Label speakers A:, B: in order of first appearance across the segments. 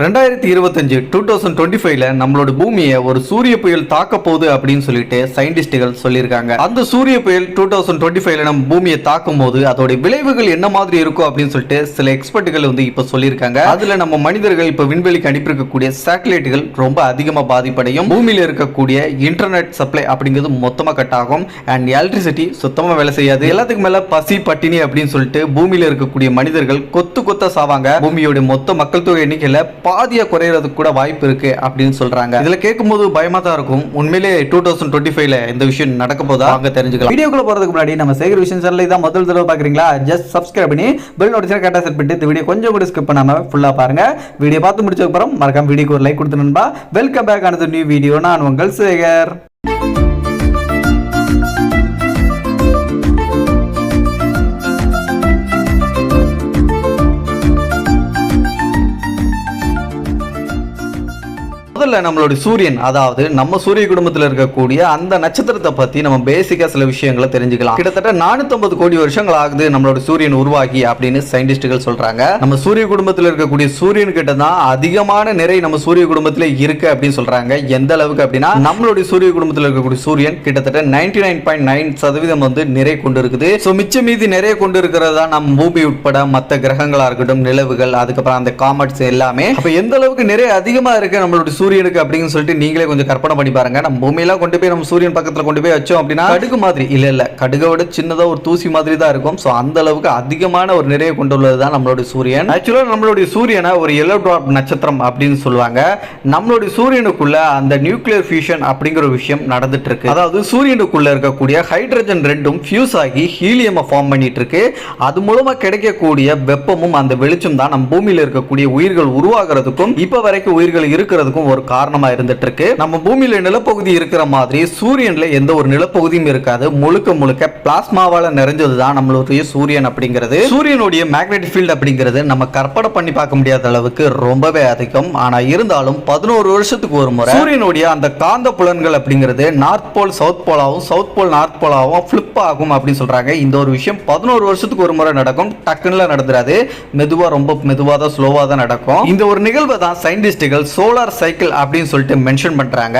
A: ரெண்டாயிரத்தி இருபத்தஞ்சு two thousand twenty ஃபைவ்ல நம்மளோட பூமியை ஒரு சூரிய புயல் தாக்க போகுது அப்படின்னு சொல்லிட்டு சயின்டிஸ்டுகள் சொல்லியிருக்காங்க. அந்த சூரிய புயல் டூ தௌசண்ட் டுவெண்ட்டி ஃபைவ்ல நம்ம பூமியை தாக்கும் போது அதோட விளைவுகள் என்ன மாதிரி இருக்கும் அப்படின்னு சொல்லிட்டு சில எக்ஸ்பர்ட்டுகள் வந்து இப்போ சொல்லியிருக்காங்க. அதுல நம்ம மனிதர்கள் இப்போ விண்வெளிக்கு அனுப்பியிருக்கக்கூடிய சேட்டலைட்டுகள் ரொம்ப அதிகமாக பாதிப்படையும். பூமியில் இருக்கக்கூடிய இன்டர்நெட் சப்ளை அப்படிங்கிறது மொத்தமாக கட் ஆகும். அண்ட் எலக்ட்ரிசிட்டி சுத்தமாக வேலை செய்யாது. எல்லாத்துக்கும் மேல பசி பட்டினி அப்படின்னு சொல்லிட்டு பூமியில் இருக்கக்கூடிய மனிதர்கள் கொத்து கொத்த சாவாங்க. பூமியோட மொத்த மக்கள் தொகை எண்ணிக்கையில் பாதியா குறையறதுக்கு கூட வாய்ப்பு இருக்கு அப்படின்னு சொல்றாங்க. இதுல கேட்கும்போது பயமா தான் இருக்கும். உண்மையிலே டூ தௌசண்ட் டுவெண்ட்டி ஃபைவ்ல இந்த விஷயம் நடக்க போதா? அங்க தெரிஞ்சுக்கலாம்.
B: வீடியோக்குள்ள போறதுக்கு முன்னாடி நம்ம சேகர் விஷயம் சேனல் தான் முதல் தடவை பாக்குறீங்களா ஜஸ்ட் சப்ஸ்கிரைப் பண்ணி பெல் நோட்டிஃபிகேஷன் கரெக்டாக செட் பண்ணிட்டு இந்த வீடியோ கொஞ்சம் கூட ஸ்கிப் பண்ணாம ஃபுல்லா பாருங்க. வீடியோ பார்த்து முடிச்சதுக்கு அப்புறம் மறக்காம வீடியோக்கு ஒரு லைக் கொடுத்து நண்பா. வெல்கம் பேக் ஆனது நியூ வீடியோ நான் உங்கள் சேகர்.
A: முதல்ல நம்மளுடைய சூரியன் அதாவது நம்ம சூரிய குடும்பத்தில் இருக்கக்கூடிய அந்த நட்சத்திரத்தை பற்றி நம்ம பேசிக்காக சில விஷயங்களை தெரிஞ்சுக்கலாம். கிட்டத்தட்ட 450 கோடி வருஷங்கள் ஆகுது நம்மளோட சூரியன் உருவாகி அப்படின்னு சயின்டிஸ்டுகள் சொல்கிறாங்க நம்ம சூரிய குடும்பத்தில் இருக்கக்கூடிய சூரியன் கிட்ட தான் அதிகமான நிறை நம்ம சூரிய குடும்பத்தில் இருக்கு அப்படின்னு சொல்கிறாங்க எந்த அளவுக்கு அப்படின்னா நம்மளுடைய சூரிய குடும்பத்தில் இருக்கக்கூடிய சூரியன் கிட்டத்தட்ட 99.9% நைன் பாயிண்ட் நைன் சதவீதம் வந்து நிறை கொண்டு இருக்குது ஸோ மிச்ச மீதி நிறைய கொண்டு இருக்கிறதா நம்ம பூமி உட்பட மற்ற கிரகங்களாக இருக்கட்டும் நிலவுகள் அதுக்கப்புறம் அந்த காமெட்ஸ் எல்லாமே. அப்போ எந்த அளவுக்கு நிறைய அதிகமாக இருக்கு நம்மளுடைய நம்மளோட சூரியனுக்கு அப்படின்னு சொல்லிட்டு நீங்களே கொஞ்சம் கற்பனை பண்ணி பாருங்க. நம்ம பூமியெல்லாம் கொண்டு போய் நம்ம சூரியன் பக்கத்துல கொண்டு போய் வச்சோம் அப்படின்னா கடுகு மாதிரி. இல்ல இல்ல. கடுகை விட சின்னதா ஒரு தூசி மாதிரி தான் இருக்கும். ஸோ அந்த அளவுக்கு அதிகமான ஒரு நிறைய கொண்டுள்ளது தான் நம்மளுடைய சூரியன். ஆக்சுவலா நம்மளுடைய சூரியனை ஒரு எல்லோ ட்ராப் நட்சத்திரம் அப்படின்னு சொல்லுவாங்க. நம்மளுடைய சூரியனுக்குள்ள அந்த நியூக்ளியர் ஃபியூஷன் அப்படிங்கிற ஒரு விஷயம் நடந்துட்டு இருக்கு அதாவது சூரியனுக்குள்ள இருக்கக்கூடிய ஹைட்ரஜன் ரெண்டும் ஃபியூஸ் ஆகி ஹீலியம் ஃபார்ம் பண்ணிட்டு இருக்கு அது மூலமா கிடைக்கக்கூடிய வெப்பமும் அந்த வெளிச்சம் தான் நம்ம பூமியில இருக்கக்கூடிய உயிர்கள் உருவாகிறதுக்கும் இப்ப வரைக்கும் உயிர்கள் இருக்கிறதுக்கும் ஒரு காரணமா இருந்துட்டு இருக்கு நம்ம பூமியில நிலப்பகுதி இருக்கிற மாதிரி சூரியன்ல எந்த ஒரு நிலப்பகுதியும் இருக்காது. முழுக்க முழுக்க பிளாஸ்மாவால நிறைஞ்சது தான் நம்மளுடைய சூரியன் அப்படிங்கிறது. சூரியனுடைய மேக்னெட்டிக் ஃபீல்ட் அப்படிங்கிறது நம்ம கற்பனை பண்ணி பார்க்க முடியாத அளவுக்கு ரொம்பவே அதிகம். ஆனா இருந்தாலும் பதினோரு வருஷத்துக்கு ஒரு முறை சூரியனுடைய அந்த காந்த புலன்கள் அப்படிங்கிறது நார்த் போல் சவுத் போலாவும் சவுத் போல் நார்த் போலாவும் ஃபிளிப் ஆகும் அப்படின்னு சொல்றாங்க. இந்த ஒரு விஷயம் பதினோரு வருஷத்துக்கு ஒரு முறை நடக்கும். டக்குன்னு நடந்துராது. மெதுவா ரொம்ப மெதுவாக தான் ஸ்லோவாக தான் நடக்கும். இந்த ஒரு நிகழ்வை தான் சயின்டிஸ்டுகள் சோலார் சைக்கிள் அப்படின்னு சொல்லிட்டு மென்ஷன் பண்ணுறாங்க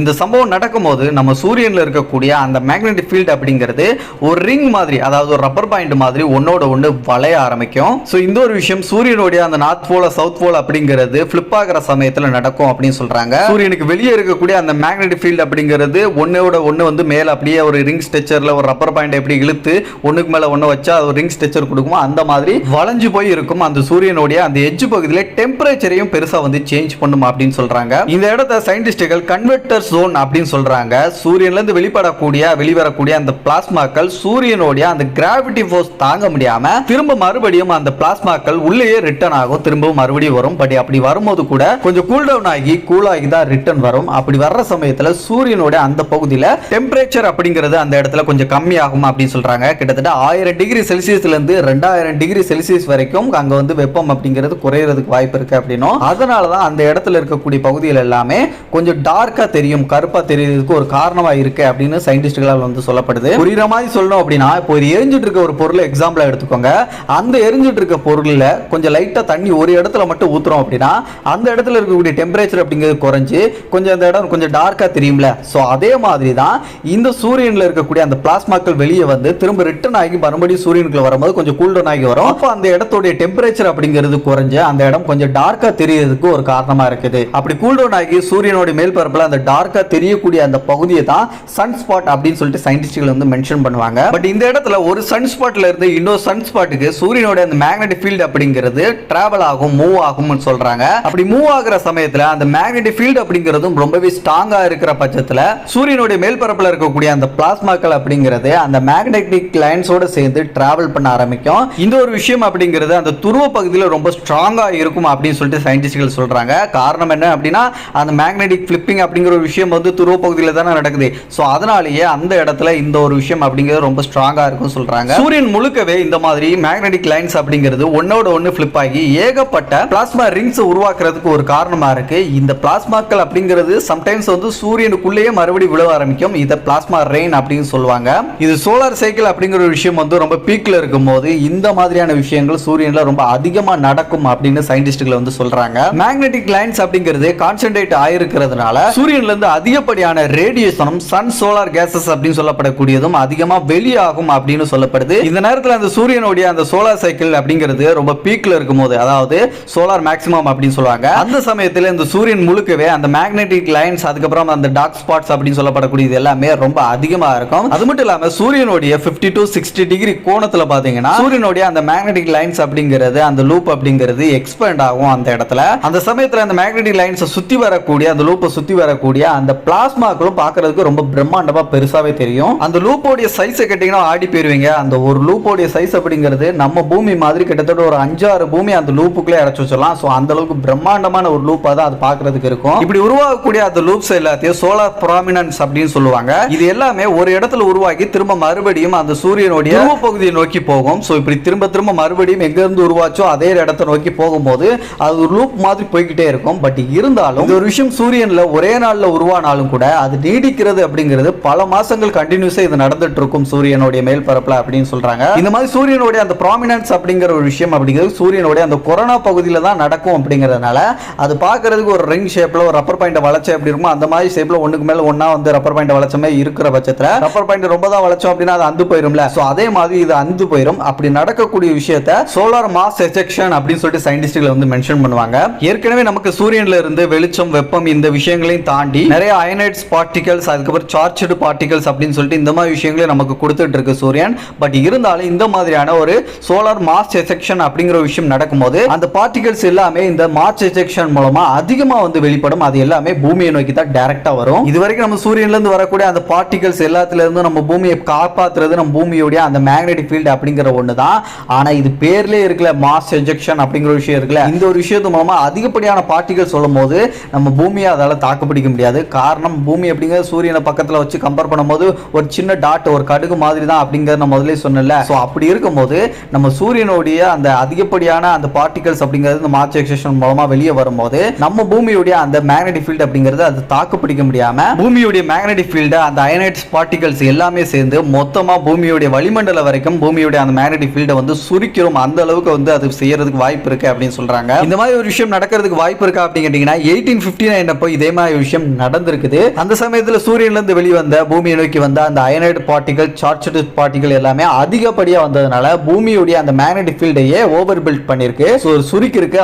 A: இந்த சம்பவம் நடக்கும்போது நம்ம சூரியனில் இருக்கக்கூடிய அந்த மேக்னெட்டிக் ஃபீல்டு அப்படிங்கிறது ஒரு ரிங் மாதிரி அதாவது ஒரு ரப்பர் பாயிண்ட் மாதிரி ஒன்னோட ஒன்று வளைய ஆரம்பிக்கும். ஸோ இந்த ஒரு விஷயம் சூரியனுடைய அந்த நார்த் போல சவுத் போல் அப்படிங்கிறது ஃப்ளிப் ஆகிற சமயத்தில் நடக்கும் அப்படின்னு சொல்கிறாங்க சூரியனுக்கு வெளியே இருக்கக்கூடிய அந்த மேக்னெட்டிக் ஃபீல்டு அப்படிங்கிறது ஒன்னோட ஒன்று வந்து மேலே அப்படியே ஒரு ரிங் ஸ்ட்ரெச்சரில் ஒரு ரப்பர் பாயிண்ட் எப்படி இழுத்து ஒன்றுக்கு மேலே ஒன்று வச்சா அது ஒரு ரிங் ஸ்ட்ரெச்சர் கொடுக்குமோ அந்த மாதிரி வளைஞ்சு போய் இருக்கும். அந்த சூரியனுடைய அந்த எஜ்ஜு பகுதியில் டெம்பரேச்சரையும் பெருசாக வந்து சேஞ்ச் பண்ணும் அப்படின்னு சொல்கிறாங்க இந்த இடத்த சயின்டிஸ்டுகள் கன்வெர்டர் ஜோன் அப்படின்னு சொல்றாங்க. சூரியன்ல இருந்து வெளிப்படக்கூடிய வெளிவரக்கூடிய அந்த பிளாஸ்மாக்கள் சூரியனுடைய அந்த கிராவிட்டி ஃபோர்ஸ் தாங்க முடியாம திரும்ப மறுபடியும் அந்த பிளாஸ்மாக்கள் உள்ளேயே ரிட்டர்ன் ஆகும். திரும்பவும் மறுபடியும் வரும். பட் அப்படி வரும்போது கூட கொஞ்சம் கூல் டவுன் ஆகி கூல் ஆகி தான் ரிட்டர்ன் வரும். அப்படி வர்ற சமயத்துல சூரியனுடைய அந்த பகுதியில டெம்பரேச்சர் அப்படிங்கிறது அந்த இடத்துல கொஞ்சம் கம்மி ஆகும் அப்படின்னு சொல்றாங்க. கிட்டத்தட்ட ஆயிரம் டிகிரி செல்சியஸ்ல இருந்து ரெண்டாயிரம் டிகிரி செல்சியஸ் வரைக்கும் அங்க வந்து வெப்பம் அப்படிங்கிறது குறையறதுக்கு வாய்ப்பு இருக்கு அப்படின்னும். அதனால தான் அந்த இடத்துல இருக்கக்கூடிய பகுதிகள் எல்லாமே கொஞ்சம் டார்க்கா தெரியும் கருப்பா தெரியறதுக்கு ஒரு காரணமா இருக்கு அப்படின்னு சயின்டிஸ்டுகளால் வந்து சொல்லப்படுது. புரியுற மாதிரி சொல்லணும் அப்படின்னா இப்போ ஒரு எரிஞ்சிட்டு இருக்க ஒரு பொருளை எக்ஸாம்பிளா எடுத்துக்கோங்க. அந்த எரிஞ்சிட்டு இருக்க பொருளில் கொஞ்சம் லைட்டா தண்ணி ஒரு இடத்துல மட்டும் ஊத்துறோம் அப்படின்னா அந்த இடத்துல இருக்கக்கூடிய டெம்பரேச்சர் அப்படிங்கிறது குறைஞ்சு கொஞ்சம் அந்த இடம் கொஞ்சம் டார்க்கா தெரியும்ல. ஸோ அதே மாதிரி தான் இந்த சூரியன்ல இருக்கக்கூடிய அந்த பிளாஸ்மாக்கள் வெளியே வந்து திரும்ப ரிட்டர்ன் ஆகி மறுபடியும் சூரியனுக்குள்ள வரும்போது கொஞ்சம் கூல் டவுன் ஆகி வரும். அப்போ அந்த இடத்துடைய டெம்பரேச்சர் அப்படிங்கிறது குறைஞ்சு அந்த இடம் கொஞ்சம் டார்க்கா தெரியறதுக்கு ஒரு காரணமா இருக்குது. அப்படி கூல் டவுன் ஆகி சூரியனோட மேல் பரப்புல அந்த டார்க்காக தெரியக்கூடிய அந்த பகுதியை தான் சன் ஸ்பாட் அப்படின்னு சொல்லிட்டு சயின்டிஸ்டுகள் வந்து மென்ஷன் பண்ணுவாங்க. பட் இந்த இடத்துல ஒரு சன் ஸ்பாட்ல இருந்து இன்னொரு சன் ஸ்பாட்டுக்கு சூரியனோட அந்த மேக்னெட்டிக் ஃபீல்டு அப்படிங்கிறது டிராவல் ஆகும் மூவ் ஆகும்னு சொல்றாங்க. அப்படி மூவ் ஆகுற சமயத்தில் அந்த மேக்னெட்டிக் ஃபீல்டு அப்படிங்கிறதும் ரொம்பவே ஸ்ட்ராங்காக இருக்கிற பட்சத்தில் சூரியனுடைய மேல் பரப்புல இருக்கக்கூடிய அந்த பிளாஸ்மாக்கள் அப்படிங்கிறது அந்த மேக்னெட்டிக் லைன்ஸோட சேர்ந்து டிராவல் பண்ண ஆரம்பிக்கும். இந்த ஒரு விஷயம் அப்படிங்கிறது அந்த துருவ பகுதியில் ரொம்ப ஸ்ட்ராங்காக இருக்கும் அப்படின்னு சொல்லிட்டு சயின்டிஸ்டுகள் சொல்றாங்க. காரணம் என்ன அப்படின்னா அந்த மேக்னெட்டிக் ஃபிளிப்பிங் அப்படிங்கிற ஒரு விஷயம் வந்து துருவ பகுதியில் தானே நடக்குது. ஸோ அதனாலேயே அந்த இடத்துல இந்த ஒரு விஷயம் அப்படிங்கிறது ரொம்ப ஸ்ட்ராங்காக இருக்கும் சொல்றாங்க. சூரியன் முழுக்கவே இந்த மாதிரி மேக்னெட்டிக் லைன்ஸ் அப்படிங்கிறது ஒன்னோட ஒன்று ஃபிளிப் ஆகி ஏகப்பட்ட பிளாஸ்மா ரிங்ஸ் உருவாக்குறதுக்கு ஒரு காரணமா இருக்கு. இந்த பிளாஸ்மாக்கள் அப்படிங்கிறது சம்டைம்ஸ் வந்து சூரியனுக்குள்ளேயே மறுபடியும் விழ ஆரம்பிக்கும். இதை பிளாஸ்மா ரெயின் அப்படின்னு சொல்லுவாங்க. இது சோலார் சைக்கிள் அப்படிங்கிற ஒரு விஷயம் வந்து ரொம்ப பீக்ல இருக்கும்போது இந்த மாதிரியான விஷயங்கள் சூரியன்ல ரொம்ப அதிகமா நடக்கும் அப்படின்னு சயின்டிஸ்ட்கள் வந்து சொல்றாங்க. மேக்னெட்டிக் லைன்ஸ் அப்படிங்கிறது கான்சென்ட்ரேட் ஆயிருக்கிறதுனால சூரியன்ல இருந்து அதிகப்படியான ரேடியேஷனும் சன் சோலார் கேசஸ் அப்படின்னு சொல்லப்படக்கூடியதும் அதிகமா வெளியாகும் அப்படின்னு சொல்லப்படுது. இந்த நேரத்தில் அந்த சூரியனுடைய அந்த சோலார் சைக்கிள் அப்படிங்கிறது ரொம்ப பீக்ல இருக்கும்போது அதாவது சோலார் மேக்சிமம் அப்படின்னு சொல்லுவாங்க. அந்த சமயத்தில் இந்த சூரியன் முழுக்கவே அந்த மேக்னெட்டிக் லைன்ஸ் அதுக்கப்புறம் அந்த டார்க் ஸ்பாட்ஸ் அப்படின்னு சொல்லப்படக்கூடியது எல்லாமே ரொம்ப அதிகமா இருக்கும். அது மட்டும் இல்லாம சூரியனுடைய 50 டு சிக்ஸ்டி டிகிரி கோணத்துல பாத்தீங்கன்னா சூரியனுடைய அந்த மேக்னெட்டிக் லைன்ஸ் அப்படிங்கிறது அந்த லூப் அப்படிங்கிறது எக்ஸ்பேண்ட் ஆகும் அந்த இடத்துல. அந்த சமயத்தில் அந்த மேக்னெட்டிக் லைன்ஸை சுற்றி வரக்கூடிய அந்த லூப்பை சுற்றி வரக்கூடிய அந்த பிளாஸ்மாக்களும் பார்க்கறதுக்கு ரொம்ப பிரம்மாண்டமாக பெருசாகவே தெரியும். அந்த லூப்போடைய சைஸை கேட்டிங்கன்னா ஆடி போயிருவீங்க. அந்த ஒரு லூப்போடைய சைஸ் அப்படிங்கிறது நம்ம பூமி மாதிரி கிட்டத்தட்ட ஒரு அஞ்சாறு பூமி அந்த லூப்புக்குள்ளே அடைச்சி வச்சிடலாம். ஸோ அந்த அளவுக்கு பிரம்மாண்டமான ஒரு லூப்பாக தான் அது பார்க்கறதுக்கு இருக்கும். இப்படி உருவாகக்கூடிய அந்த லூப்ஸ் எல்லாத்தையும் சோலார் ப்ராமினன்ஸ் அப்படின்னு சொல்லுவாங்க. இது எல்லாமே ஒரு இடத்துல உருவாக்கி திரும்ப மறுபடியும் அந்த சூரியனுடைய பகுதியை நோக்கி போகும். ஸோ இப்படி திரும்ப திரும்ப மறுபடியும் எங்கேருந்து உருவாச்சோ அதே இடத்தை நோக்கி போகும்போது அது ஒரு லூப் மாதிரி போய்கிட்டே இருக்கும். பட் இருந்தாலும் இந்த ஒரு விஷயம் சூரியன்ல ஒரே நாள்ல உருவானாலும் கூட அது நீடிக்கிறது அப்படிங்கிறது பல மாசங்கள் கண்டினியூஸா இது நடந்துட்டு இருக்கும் சூரியனுடைய மேல் பரப்புல அப்படின்னு சொல்றாங்க. இந்த மாதிரி சூரியனுடைய அந்த ப்ராமினன்ஸ் அப்படிங்கிற ஒரு விஷயம் அப்படிங்கிறது சூரியனுடைய அந்த கொரோனா பகுதியில தான் நடக்கும் அப்படிங்கிறதுனால அது பார்க்கறதுக்கு ஒரு ரிங் ஷேப்ல ஒரு ரப்பர் பாயிண்ட் வளைச்ச எப்படி இருக்குமோ அந்த மாதிரி ஷேப்ல ஒண்ணுக்கு மேல ஒன்னா வந்து ரப்பர் பாயிண்ட் வளைச்சமே இருக்கிற பட்சத்துல ரப்பர் பாயிண்ட் ரொம்ப தான் வளச்சோம் அப்படின்னா அது அந்து போயிரும்ல. ஸோ அதே மாதிரி இது அந்து போயிரும். அப்படி நடக்கக்கூடிய விஷயத்த சோலார் மாஸ் எஜெக்ஷன் அப்படின்னு சொல்லிட்டு சயின்டிஸ்டுகள் வந்து மென்ஷன் பண்ணுவாங்க. ஏற்கனவே நமக்கு சூரியன்ல இருந்து வெளிச்சம் வெப்பம் இந்த விஷயங்களையும் தாண்டி நிறைய அயனைட்ஸ் பார்ட்டிகல்ஸ் அதுக்கப்புறம் சார்ஜ்டு பார்ட்டிகல்ஸ் அப்படின்னு சொல்லிட்டு இந்த மாதிரி விஷயங்களையும் நமக்கு கொடுத்துட்டு இருக்கு சூரியன். பட் இருந்தாலும் இந்த மாதிரியான ஒரு சோலார் மாஸ் எஜெக்ஷன் அப்படிங்கிற ஒரு விஷயம் நடக்கும்போது அந்த பார்ட்டிகல்ஸ் எல்லாமே இந்த மார்ச் எஜெக்ஷன் மூலமா அதிகமா வந்து வெளிப்படும். அது எல்லாமே பூமியை நோக்கி தான் டைரக்டா வரும். இது வரைக்கும் நம்ம சூரியன்ல இருந்து வரக்கூடிய அந்த பார்ட்டிகல்ஸ் எல்லாத்துல இருந்து நம்ம பூமியை காப்பாத்துறது நம்ம பூமியோடைய அந்த மேக்னெட்டிக் ஃபீல்டு அப்படிங்கிற ஒன்று தான் ஆனா இது பேர்லயே இருக்கல மாஸ் எஜெக்ஷன் அப்படிங்கிற விஷயம் இருக்குல்ல இந்த ஒரு விஷயத்து மூலமா அதிகப்படியான பார்ட்டிகல் சொல்லும் போது நம்ம பூமியை அதால் தாக்குப்பிடிக்க முடியாது. காரணம் பூமி அப்படிங்கிறது சூரியனை பக்கத்தில் வச்சு கம்பேர் பண்ணும்போது ஒரு சின்ன டாட் ஒரு கடுகு மாதிரி தான் அப்படிங்கிறத நான் முதல்ல சொன்னேன்ல. ஸோ அப்படி இருக்கும்போது நம்ம சூரியனுடைய அந்த அதிகப்படியான அந்த பார்ட்டிகல்ஸ் அப்படிங்கிறது இந்த மார்ச் எக்ஸேஷன் மூலமாக வெளியே வரும்போது நம்ம பூமியுடைய அந்த மேக்னெட்டிக் ஃபீல்டு அப்படிங்கிறது அது தாக்கு பிடிக்க முடியாமல் பூமியுடைய மேக்னெட்டிக் ஃபீல்டு அந்த அயனைட்ஸ் பார்ட்டிகல்ஸ் எல்லாமே சேர்ந்து மொத்தமாக பூமியுடைய வளிமண்டல வரைக்கும் பூமியுடைய அந்த மேக்னெட்டிக் ஃபீல்டை வந்து சுருக்கிறோம் அந்த அளவுக்கு வந்து அது செய்யறதுக்கு வாய்ப்பு இருக்கு அப்படின்னு சொல்றாங்க. இந்த மாதிரி ஒரு விஷயம் நடக்கிறதுக்கு வாய்ப்பு இருக்கா அப்படின்னு கேட்டீங்கன்னா எயிட்டீன் ஃபிஃப்டி நைன் அப்போ இதே மாதிரி விஷயம் நடந்திருக்குது. அந்த சமயத்தில் சூரியன்ல இருந்து வெளிவந்த பூமியை நோக்கி வந்த அந்த அயனைட் பார்ட்டிகள் சார்ஜ்டு பார்ட்டிகள் எல்லாமே அதிகப்படியா வந்ததுனால பூமியுடைய அந்த மேக்னெட்டிக் ஃபீல்டையே ஓவர் பில்ட் பண்ணிருக்கு ஸோ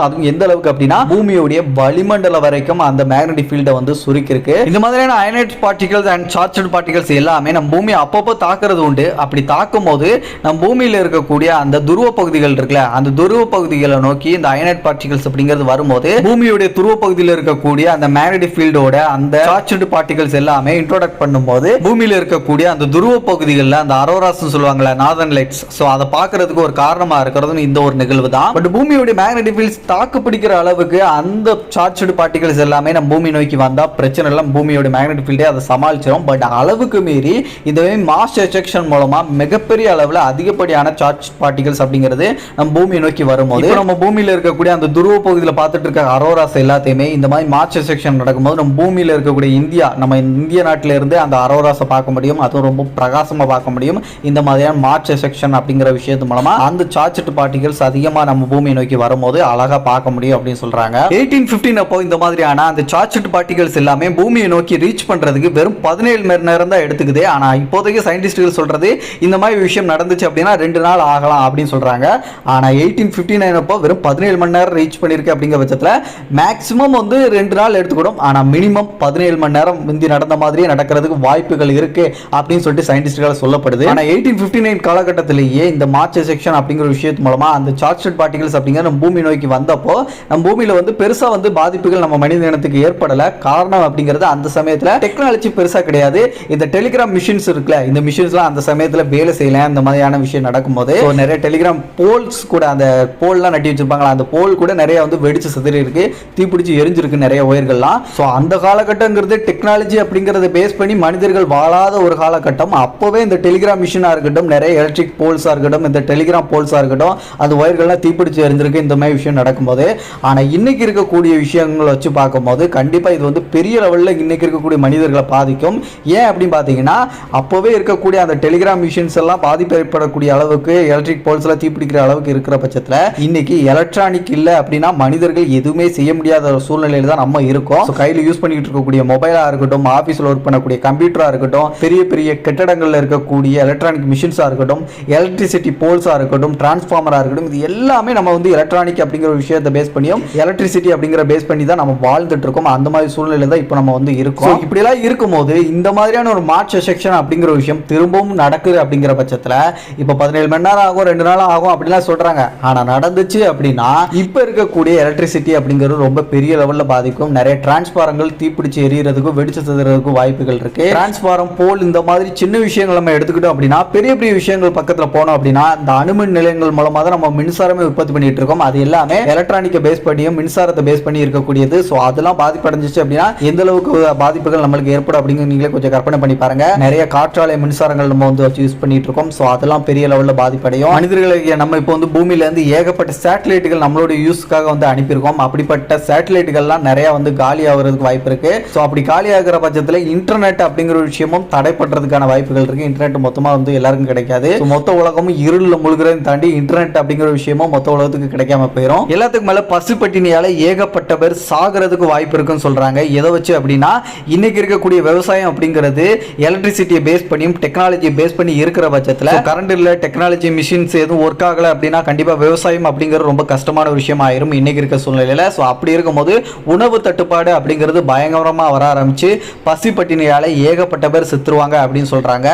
A: அதுவும் எந்த அளவுக்கு அப்படின்னா பூமியுடைய வளிமண்டல வரைக்கும் அந்த மேக்னெட்டிக் ஃபீல்டை வந்து சுருக்கி இருக்கு இந்த மாதிரியான ionized particles and charged particles எல்லாமே நம்ம பூமி அப்பப்போ தாக்குறது உண்டு. அப்படி தாக்கும் போது நம்ம பூமியில் இருக்கக்கூடிய அந்த துருவ பகுதிகள் இருக்குல்ல அந்த துருவ பகுதிகளை நோக்கி இந்த அயனைட் பார்ட்டிகல்ஸ் அப்படிங்கிறது வரும்போது பூமியுடைய துருவ பகுதியில் இருக்க இருக்கக்கூடிய அந்த மேக்னெட்டிக் ஃபீல்டோட அந்த சார்ஜ்டு பார்ட்டிகல்ஸ் எல்லாமே இன்ட்ரோடக்ட் பண்ணும்போது பூமியில இருக்கக்கூடிய அந்த துருவ பகுதிகளில் அந்த அரோராஸ் சொல்லுவாங்கல்ல நார்தன் லைட்ஸ் ஸோ அதை பார்க்கறதுக்கு ஒரு காரணமா இருக்கிறதும் இந்த ஒரு நிகழ்வு தான் பட் பூமியுடைய மேக்னெட்டிக் ஃபீல்ட்ஸ் தாக்கு பிடிக்கிற அளவுக்கு அந்த சார்ஜ்டு பார்ட்டிகல்ஸ் எல்லாமே நம்ம பூமி நோக்கி வந்தா பிரச்சனை இல்லை. பூமியோட மேக்னெட்டிக் ஃபீல்டே அதை சமாளிச்சிடும் பட் அளவுக்கு மீறி இந்த மாஸ் எஜெக்ஷன் மூலமா மிகப்பெரிய அளவில் அதிகப்படியான சார்ஜ் பார்ட்டிகல்ஸ் அப்படிங்கிறது நம்ம பூமியை நோக்கி வரும்போது நம்ம பூமியில இருக்கக்கூடிய அந்த துருவ பகுதியில் பார்த்துட்டு இருக்க அரோராஸ் எல்லாத்தையுமே இந்த மாதிரி மார்ச் செக்ஷன் நடக்கும்போது நம்ம பூமியில் இருக்கக்கூடிய இந்தியா நம்ம இந்திய நாட்டில் இருந்து அந்த அரோராஸை பார்க்க முடியும் அதுவும் ரொம்ப பிரகாசமாக பார்க்க முடியும். இந்த மாதிரியான மார்ச் செக்ஷன் அப்படிங்கிற விஷயத்து மூலமா அந்த சார்ஜ்டு பார்ட்டிகல்ஸ் அதிகமாக நம்ம பூமியை நோக்கி வரும்போது அழகாக பார்க்க முடியும் அப்படின்னு சொல்கிறாங்க எயிட்டீன் ஃபிஃப்டின் அப்போ இந்த மாதிரியான அந்த சார்ஜ்டு பார்ட்டிகல்ஸ் எல்லாமே பூமியை நோக்கி ரீச் பண்ணுறதுக்கு வெறும் பதினேழு மணி நேரம் தான் எடுத்துக்குது. ஆனால் இப்போதைக்கு சயின்டிஸ்ட்கள் சொல்கிறது இந்த மாதிரி விஷயம் நடந்துச்சு அப்படின்னா ரெண்டு நாள் ஆகலாம் அப்படின்னு சொல்கிறாங்க ஆனால் எயிட்டீன் ஃபிஃப்டி நைன் அப்போ வெறும் பதினேழு மணி நேரம் ரீச் பண்ணியிருக்கு அப்படிங்கிற பட்சத்தில் மேக்ஸிமம் வந்து ரெண்டு நாள் எடுத்துக்கிடும். ஆனால் மினிமம் பதினேழு மணி நேரம் முந்தி நடந்த மாதிரியே நடக்கிறதுக்கு வாய்ப்புகள் இருக்கு அப்படின்னு சொல்லிட்டு சயின்டிஸ்ட்கள் சொல்லப்படுது. ஆனால் எயிட்டீன் ஃபிஃப்டி நைன் காலகட்டத்திலேயே இந்த மார்ச் செக்ஷன் அப்படிங்கிற விஷயத்து மூலமா அந்த சார்ஜட் பார்ட்டிகல்ஸ் அப்படிங்கிற நம்ம பூமி நோக்கி வந்தப்போ நம்ம பூமியில் வந்து பெருசாக வந்து பாதிப்புகள் நம்ம மனித இனத்துக்கு ஏற்படலை. காரணம் அப்படிங்கிறது அந்த சமயத்தில் டெக்னாலஜி பெருசாக கிடையாது. இந்த டெலிகிராம் மிஷின்ஸ் இருக்குல்ல இந்த மிஷின்ஸ்லாம் அந்த சமயத்தில் வேலை செய்யல. இந்த மாதிரியான விஷயம் நடக்கும்போது நிறைய டெலிகிராம் போல்ஸ் கூட அந்த போல்லாம் நட்டி வச்சிருப்பாங்களா அந்த போல் கூட நிறைய வந்து வெடிச்சு சிதறி இருக்கு. தீப்பிடிச்சு எரிஞ்சிருக்கு. நிறைய உயிர்கள்லாம். ஸோ அந்த காலகட்டங்கிறது டெக்னாலஜி அப்படிங்கறத பேஸ் பண்ணி மனிதர்கள் வாழாத ஒரு காலகட்டம். அப்போவே இந்த டெலிகிராம் மிஷினாக இருக்கட்டும் நிறைய எலக்ட்ரிக் போல்ஸாக இருக்கட்டும் இந்த டெலிகிராம் போல்ஸாக இருக்கட்டும் அந்த ஒயர்கள்லாம் தீப்பிடிச்சு எரிஞ்சிருக்கு. இந்த மாதிரி விஷயம் நடக்கும்போது ஆனால் இன்னைக்கு இருக்கக்கூடிய விஷயங்களை வச்சு பார்க்கும்போது கண்டிப்பாக இது வந்து பெரிய லெவலில் இன்னைக்கு இருக்கக்கூடிய மனிதர்களை பாதிக்கும். ஏன் அப்படின்னு பார்த்தீங்கன்னா அப்போவே இருக்கக்கூடிய அந்த டெலிகிராம் மிஷின்ஸ் எல்லாம் பாதிப்பு ஏற்படக்கூடிய அளவுக்கு எலக்ட்ரிக் போல்ஸ்லாம் தீப்பிடிக்கிற அளவுக்கு இருக்கிற பட்சத்தில் இன்னைக்கு எலக்ட்ரானிக் இல்லை அப்படின்னா மனிதர்கள் எதுவுமே செய்ய முடியாத ஒரு சூழ்நிலையில தான் நம்ம இருக்கோம். So, கையில யூஸ் பண்ணிட்டு இருக்கக்கூடிய மொபைலா இருக்கட்டும் ஆபீஸ்ல ஒர்க் பண்ணக்கூடிய கம்ப்யூட்டரா இருக்கட்டும் பெரிய பெரிய கட்டடங்கள்ல இருக்கக்கூடிய எலக்ட்ரானிக் மிஷின்ஸா இருக்கட்டும் எலக்ட்ரிசிட்டி போல்ஸா இருக்கட்டும் டிரான்ஸ்ஃபார்மரா இருக்கட்டும் இது எல்லாமே நம்ம வந்து எலக்ட்ரானிக் அப்படிங்கிற ஒரு விஷயத்தை பேஸ் பண்ணியும் எலக்ட்ரிசிட்டி அப்படிங்கிற பேஸ் பண்ணி தான் நம்ம வாழ்ந்துட்டு இருக்கோம். அந்த மாதிரி சூழ்நிலை தான் இப்போ நம்ம வந்து இருக்கோம். So, இப்படிலாம் இருக்கும்போது இந்த மாதிரியான ஒரு மார்ச் செக்ஷன் அப்படிங்கிற ஒரு விஷயம் திரும்பவும் நடக்குது அப்படிங்கிற பட்சத்துல இப்போ பதினேழு மணி நேரம் ஆகும் ரெண்டு நாள் ஆகும் அப்படிலாம் சொல்றாங்க. ஆனா நடந்துச்சு அப்படின்னா இப்போ இருக்கக்கூடிய எலக்ட்ரிசிட்டி அப்படிங்கிறது ரொம்ப பெரிய லெவல்ல பாதிக்கும். நிறைய டிரான்ஸ்பாரங்கள் தீப்பிடிச்சு எரியறதுக்கும் வெடிச்சு சிதறதுக்கும் வாய்ப்புகள் இருக்கு. டிரான்ஸ்பாரம் போல் இந்த மாதிரி சின்ன விஷயங்கள் நம்ம எடுத்துக்கிட்டோம் அப்படின்னா பெரிய பெரிய விஷயங்கள் பக்கத்துல போனோம் அப்படின்னா இந்த அணுமின் நிலையங்கள் மூலமா தான் நம்ம மின்சாரமே உற்பத்தி பண்ணிட்டு இருக்கோம். அது எல்லாமே எலக்ட்ரானிக்கை பேஸ் பண்ணியும் மின்சாரத்தை பேஸ் பண்ணி இருக்கக்கூடியது. ஸோ அதெல்லாம் பாதிப்படைஞ்சிச்சு அப்படின்னா எந்த அளவுக்கு பாதிப்புகள் நம்மளுக்கு ஏற்படும் அப்படிங்கிறது நீங்களே கொஞ்சம் கற்பனை பண்ணி பாருங்க. நிறைய காற்றாலை மின்சாரங்கள் நம்ம வந்து வச்சு யூஸ் பண்ணிட்டு இருக்கோம். ஸோ அதெல்லாம் பெரிய லெவலில் பாதிப்படையும். மனிதர்களுக்கு நம்ம இப்போ வந்து பூமியில இருந்து ஏகப்பட்ட சேட்டலைட்டுகள் நம்மளோட யூஸ்க்காக வந்து அனுப்பியிருக்கோம். அப்படிப்பட்ட சேட்டலைட்டுகள்லாம் நிறைய வந்து காலி ஆகுறதுக்கு வாய்ப்பு இருக்கு. ஸோ அப்படி காலி ஆகிற பட்சத்தில் இன்டர்நெட் அப்படிங்கிற ஒரு விஷயமும் தடைப்படுறதுக்கான வாய்ப்புகள் இருக்கு. இன்டர்நெட் மொத்தமாக வந்து எல்லாருக்கும் கிடைக்காது. மொத்த உலகமும் இருளில் முழுகிறதையும் தாண்டி இன்டர்நெட் அப்படிங்கிற ஒரு விஷயமும் மொத்த உலகத்துக்கு கிடைக்காம போயிடும் எல்லாத்துக்கு மேலே பசுப்பட்டினியால் ஏகப்பட்ட பேர் சாகிறதுக்கு வாய்ப்பு இருக்குன்னு சொல்றாங்க. எதை வச்சு அப்படின்னா இன்னைக்கு இருக்கக்கூடிய விவசாயம் அப்படிங்கிறது எலக்ட்ரிசிட்டியை பேஸ் பண்ணியும் டெக்னாலஜியை பேஸ் பண்ணி இருக்கிற பட்சத்தில் கரண்ட் இல்லை டெக்னாலஜி மிஷின்ஸ் எதுவும் ஒர்க் ஆகலை அப்படின்னா கண்டிப்பாக விவசாயம் அப்படிங்கிறது ரொம்ப கஷ்டமான விஷயம் ஆயிரும் இன்னைக்கு இருக்க சூழ்நிலையில். ஸோ அப்படி இருக்கும்போது உணவு தட்டுப்பாடு அப்படிங்கிறது பயங்கரமாக வர ஆரம்பிச்சு பசிப்பட்டினியால் ஏகப்பட்ட பேர் செத்துருவாங்க அப்படின்னு சொல்கிறாங்க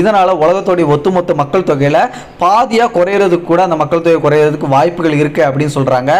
A: இதனால் உலகத்தோடைய ஒட்டுமொத்த மக்கள் தொகையில் பாதியாக குறையிறதுக்கு கூட அந்த மக்கள் தொகை குறையிறதுக்கு வாய்ப்புகள் இருக்குது அப்படின்னு சொல்கிறாங்க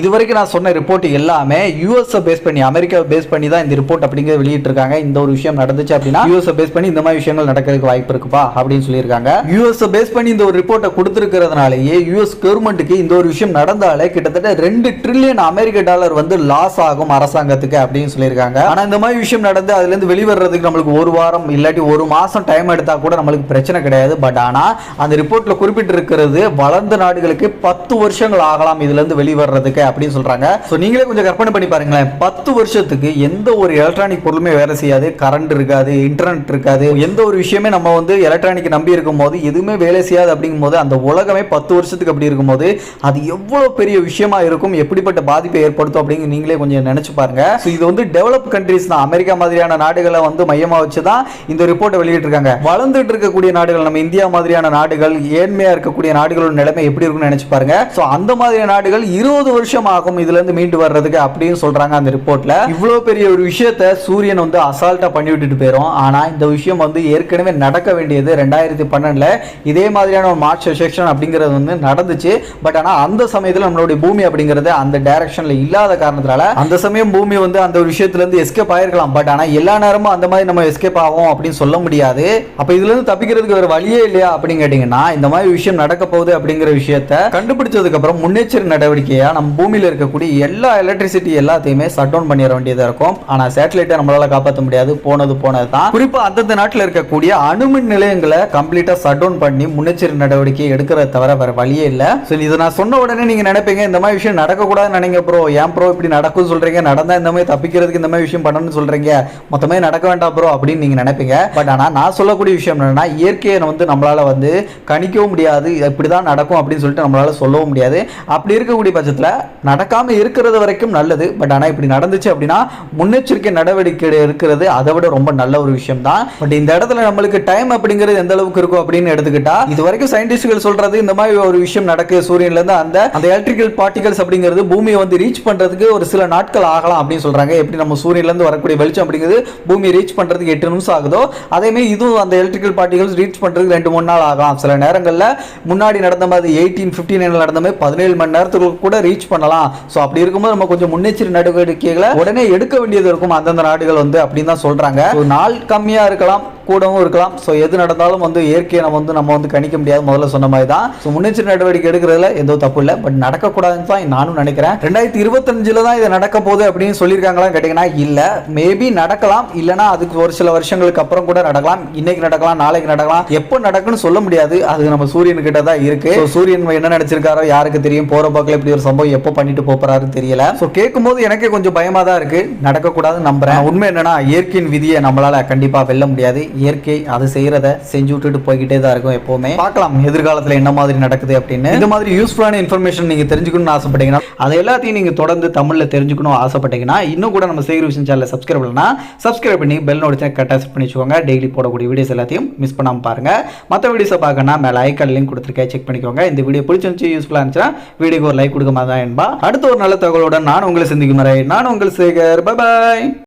A: இது வரைக்கும் நான் சொன்ன ரிப்போர்ட் எல்லாமே யூஎஸ்ஐ பேஸ் பண்ணி அமெரிக்காவை பேஸ் பண்ணி தான் இந்த ரிப்போர்ட் அப்படிங்கிறது வெளியிட்டிருக்காங்க. இந்த ஒரு விஷயம் நடந்துச்சு அப்படின்னா யூஎஸ்ஐ பேஸ் பண்ணி இந்த மாதிரி விஷயங்கள் நடக்கிறதுக்கு வாய்ப்பு இருக்குப்பா அப்படின்னு சொல்லியிருக்காங்க. யூஎஸ்ஐ பேஸ் பண்ணி இந்த ஒரு ரிப்போர்ட்டை கொடுத்துருக்கிறதுனாலேயே யூஎஸ் கவர்மெண்ட்டுக்கு இந்த ஒரு விஷயம் நடந்தாலே கிட்டத்தட்ட ரெண்டு ட்ரில்லியன் அமெரிக்க டாலர் வந்து லாஸ் ஆகும். அரசாங்கத்துக்கு அப்படின்னு சொல்லியிருக்காங்க. ஆனா இந்த மாதிரி விஷயம் நடந்து அதுல இருந்து வெளிவரதுக்கு நம்மளுக்கு ஒரு வாரம் இல்லாட்டி ஒரு மாசம் டைம் எடுத்தா கூட நம்மளுக்கு பிரச்சனை கிடையாது. பட் ஆனா அந்த ரிப்போர்ட்ல குறிப்பிட்டிருக்கிறது வளர்ந்த நாடுகளுக்கு பத்து வருஷங்கள் ஆகலாம் இதுல இருந்து வெளிவரதுக்கு அப்படின்னு சொல்றாங்க. ஸோ நீங்களே கொஞ்சம் கற்பனை பண்ணி பாருங்களேன். பத்து வருஷத்துக்கு எந்த ஒரு எலக்ட்ரானிக் பொருளுமே வேலை செய்யாது. கரண்ட் இருக்காது இன்டர்நெட் இருக்காது. எந்த ஒரு விஷயமே நம்ம வந்து எலக்ட்ரானிக் நம்பி இருக்கும் போது எதுவுமே வேலை செய்யாது அப்படிங்கும் போது அந்த உலகமே பத்து வருஷத்துக்கு அப்படி இருக்கும்போது அது எவ்வளவு பெரிய விஷயமா இருக்கும் எப்படிப்பட்ட பாதிப்பை ஏற்படுத்தும் அப்படிங்கிற நீங்களே கொஞ்சம் நினச்சி பாருங்க. ஸோ இது வந்து டெவலப் கண்ட்ரிஸ் தான். அமெரிக்கா மாதிரியான நாடுகளை வந்து மையமா வச்சு தான் இந்த ரிப்போர்ட்டை வெளியிட்டிருக்காங்க. வளர்ந்துட்டு இருக்கக்கூடிய நாடுகள் நம்ம இந்தியா மாதிரியான நாடுகள் ஏழ்மையாக இருக்கக்கூடிய நாடுகளோட நிலைமை எப்படி இருக்கும்னு நினச்சி பாருங்க. ஸோ அந்த மாதிரியான நாடுகள் இருபது வருஷம் ஆகும் இதுலேருந்து மீண்டு வர்றதுக்கு அப்படின்னு சொல்றாங்க அந்த ரிப்போர்ட்டில் இவ்வளோ பெரிய ஒரு விஷயத்த சூரியன் வந்து அசால்ட்டாக பண்ணி விட்டுட்டு போயிரும். ஆனால் இந்த விஷயம் வந்து ஏற்கனவே நடக்க வேண்டியது ரெண்டாயிரத்தி பன்னெண்டில். இதே மாதிரியான ஒரு மார்ச் செக்ஷன் அப்படிங்கிறது வந்து நடந்துச்சு. பட் ஆனால் அந்த சமயத்தில் நம்மளுடைய பூமி அப்படிங்கிறது அந்த டைரக்ஷனில் இல்லாத காரணத்தினால அந்த சமயம் பூமி வந்து அந்த ஒரு விஷயத்துல இருந்து எஸ்கேப் ஆயிருக்கலாம். பட் ஆனா எல்லா நேரமும் அந்த மாதிரி நம்ம எஸ்கேப் ஆகும் அப்படின்னு சொல்ல முடியாது. அப்ப இதுல இருந்து தப்பிக்கிறதுக்கு வேற வழியே இல்லையா அப்படின்னு கேட்டீங்கன்னா இந்த மாதிரி விஷயம் நடக்க போகுது அப்படிங்கிற விஷயத்த கண்டுபிடிச்சதுக்கு அப்புறம் முன்னெச்சரிக்கை நடவடிக்கையா நம்ம பூமியில இருக்கக்கூடிய எல்லா எலக்ட்ரிசிட்டி எல்லாத்தையுமே ஷட் டவுன் பண்ணிட வேண்டியதா இருக்கும். ஆனா சேட்டலைட்டை நம்மளால காப்பாற்ற முடியாது. போனது போனது தான் குறிப்பா அந்தந்த நாட்டில் இருக்கக்கூடிய அணுமின் நிலையங்களை கம்ப்ளீட்டா ஷட் டவுன் பண்ணி முன்னெச்சரிக்கை நடவடிக்கை எடுக்கிறத தவிர வேற வழியே இல்லை. சரி இதை நான் சொன்ன உடனே நீங்க நினைப்பீங்க இந்த மாதிரி விஷயம் நடக்கக்கூடாதுன்னு நினைங்க ப்ரோ ஏன் ப்ரோ இப்படி நடக்கும்னு சொல்றீங்க நடந்தா இந்த மாதிரி தப்பிக்கிறதுக்கு இந்த மாதிரி விஷயம் பண்ணணும்னு சொல்றீங்க மொத்தமே நடக்க வேண்டாம் ப்ரோ அப்படின்னு நீங்க நினைப்பீங்க. பட் ஆனா நான் சொல்லக்கூடிய விஷயம் என்னன்னா இயற்கையை வந்து நம்மளால வந்து கணிக்கவும் முடியாது இது இப்படிதான் நடக்கும் அப்படின்னு சொல்லிட்டு நம்மளால சொல்லவும் முடியாது. அப்படி இருக்கக்கூடிய பட்சத்தில் நடக்காம இருக்கிறது வரைக்கும் நல்லது. பட் ஆனா இப்படி நடந்துச்சு அப்படின்னா முன்னெச்சரிக்கை நடவடிக்கை இருக்கிறது அதை விட ரொம்ப நல்ல ஒரு விஷயம் தான். பட் இந்த இடத்துல நம்மளுக்கு டைம் அப்படிங்கிறது எந்த அளவுக்கு இருக்கும் அப்படின்னு எடுத்துக்கிட்டா இது வரைக்கும் சயின்டிஸ்ட்கள் சொல்றது இந்த மாதிரி ஒரு விஷயம் நடக்கு சூரியன்ல இருந்து அந்த அந்த எலக்ட்ரிக்கல் பார்ட்டிகல்ஸ் அப்படிங்கிறது பூமியை வந்து ரீச் பண்றதுக்கு ஒரு சில நாட்கள் ஆகலாம் அப்படின்னு சொல்றாங்க. எப்படி நம்ம சூரியன்ல இருந்து வரக்கூடிய வெளிச்சம் அப்படிங்கிறது பூமியை ரீச் பண்றதுக்கு எட்டு நிமிஷம் ஆகுதோ அதே மாதிரி இதுவும் அந்த எலக்ட்ரிக்கல் பார்ட்டிகல்ஸ் ரீச் பண்றதுக்கு ரெண்டு மூணு நாள் ஆகலாம். சில நேரங்களில் முன்னாடி நடந்த மாதிரி எயிட்டீன் ஃபிஃப்டி நைன்ல நடந்த மாதிரி பதினேழு மணி நேரத்துக்கு கூட ரீச் பண்ணலாம். ஸோ அப்படி இருக்கும்போது நம்ம கொஞ்சம் முன்னெச்சரிக்கை நடவடிக்கைகளை உடனே எடுக்க வேண்டியது இருக்கும். அந்தந்த நாடுகள் வந்து அப்படின்னு தான் சொல்கிறாங்க நாள் கம்மியாக இருக்கலாம். கூடவும் இருக்கலாம். ஸோ எது நடந்தாலும் வந்து இயற்கையை நம்ம வந்து நம்ம வந்து கணிக்க முடியாது. முதல்ல சொன்ன மாதிரி தான் ஸோ முன்னெச்சரிக்கை நடவடிக்கை எடுக்கிறதுல எந்த தப்பு இல்லை. பட் நடக்கக்கூடாதுன்னு தான் நானும் நினைக்கிறேன். ரெண்டாயிரத்தி இருபத்தஞ்சில் தான் இது நடக்க போகுது அப்படின்னு சொல்லியிருக்காங்களா கேட்டிங்கன்னா இல்லை. மேபி நடக்கலாம். இல்லைனா அதுக்கு ஒரு சில வருஷங்களுக்கு அப்புறம் கூட நடக்கலாம். இன்னைக்கு நடக்கலாம் நாளைக்கு நடக்கலாம். எப்போ நடக்குன்னு சொல்ல முடியாது. அது நம்ம சூரியன் கிட்ட தான் இருக்கு. சூரியன் என்ன நினைச்சிருக்காரோ யாருக்கு தெரியும்? போற பக்கம் இப்படி ஒரு சம்பவம் எப்போ பண்ணிட்டு போறாரு தெரியல. ஸோ கேட்கும்போது எனக்கே கொஞ்சம் பயமா தான் இருக்கு. நடக்கக்கூடாதுன்னு நம்புறேன். உண்மை என்னன்னா இயற்கையின் விதியை நம்மளால கண்டிப்பா வெல்ல முடியாது.
B: இயற்கை அது செய்யறத செஞ்சு விட்டுட்டு போய்கிட்டே தான் இருக்கும் எப்பவுமே. பார்க்கலாம் எதிர்காலத்தில் என்ன மாதிரி நடக்குது அப்படின்னு. இந்த மாதிரி யூஸ்ஃபுல்லான இன்ஃபர்மேஷன் நீங்க தெரிஞ்சுக்கணும்னு ஆசைப்பட்டீங்கன்னா அது எல்லாத்தையும் நீங்க தொடர்ந்து தமிழ்ல தெரிஞ்சுக்கணும் ஆசைப்பட்டீங்கன்னா இன்னும் கூட நம்ம சேகர் விஷயம் சேனலை சப்ஸ்கிரைப் பண்ணலாம் சப்ஸ்கிரைப் பண்ணி பெல் நோட்டிஃபிகேஷன் கரெக்டாக செட் பண்ணி வச்சுக்கோங்க. டெய்லி போடக்கூடிய வீடியோஸ் எல்லாத்தையும் மிஸ் பண்ணாம பாருங்க. மற்ற வீடியோஸை பார்க்கணும்னா மேலே ஐக்கான் லிங்க் கொடுத்துருக்கேன் செக் பண்ணிக்கோங்க. இந்த வீடியோ பிடிச்சிருந்துச்சு யூஸ்ஃபுல்லாக இருந்துச்சுன்னா வீடியோக்கு ஒரு லைக் கொடுக்க மாதிரி தான் என்பா. அடுத்த ஒரு நல்ல தகவலுடன் நான் உங்களை சந்திக்கும் வரை நான் உங்கள் சேகர். Bye bye